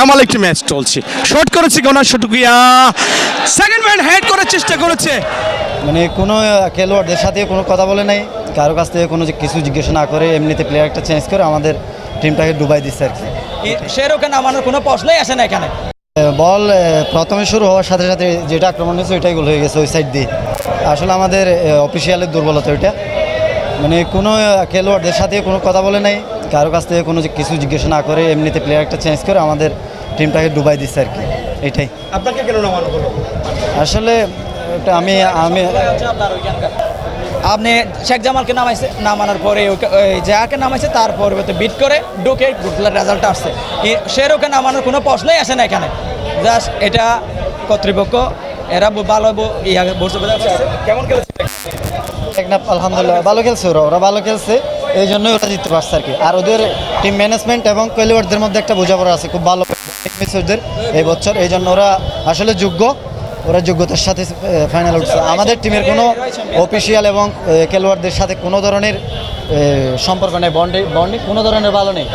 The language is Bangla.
কামাল একটি ম্যাচ চলছে। শট করেছে গনার শটুকিয়া সেকেন্ড ম্যান হেড করার চেষ্টা করেছে। মানে কোনো খেলোয়াড়দের সাথে কোনো কথা বলে নাই। কারও কাছ থেকে কোনো যে কিছু জিজ্ঞেস না করে এমনিতে প্লেয়ারটা চেঞ্জ করে আমাদের টিমটাকে ডুবাই দিচ্ছে আর কি। শেরোকে আমার কোনো প্রশ্নই আসে না এখানে। বল প্রথমে শুরু হওয়ার সাথে সাথে যেটা আক্রমণ হয়েছে ওইটাই গোল হয়ে গেছে ওই সাইড দিয়ে। আসলে আমাদের অফিসিয়ালের দুর্বলতা ওইটা। মানে কোনো খেলোয়াড়দের সাথে কোনো কথা বলে নাই। কারও কাছ থেকে কোনো যে কিছু জিজ্ঞেস না করে এমনিতে প্লেয়ার একটা চেঞ্জ করে আমাদের টিমটাকে ডুবাই দিচ্ছে আর কি। এটাই আপনাকে কেন নামানো হলো? আসলে আমি আমি আপনি শেখ জামালকে নামাইছে নামানোর পরে ওকে- যাকে নামাইছে তার পরবর্তী বিট করে ঢুকে গুটলার রেজাল্ট আসছে। শেরোকে নামানোর কোনো প্রশ্নই আসে না এখানে। জাস্ট এটা কর্তৃপক্ষ এরা ভালো ইয়া বসে কেমন খেলেছে? আলহামদুলিল্লাহ ভালো খেলছে ওরা। ওরা ভালো খেলছে। এই জন্যই ওটা জিততে পারছে আর কি। আর ওদের টিম ম্যানেজমেন্ট এবং খেলোয়াড়দের মধ্যে একটা বোঝাপড়া আছে, খুব ভালো ওদের এই বছর। এই জন্য ওরা আসলে যোগ্য, ওরা যোগ্যতার সাথে ফাইনাল উঠছে। আমাদের টিমের কোনো অফিসিয়াল এবং খেলোয়াড়দের সাথে কোনো ধরনের সম্পর্ক নেই বন্ডে বন্ডে কোনো ধরনের ভালো নেই।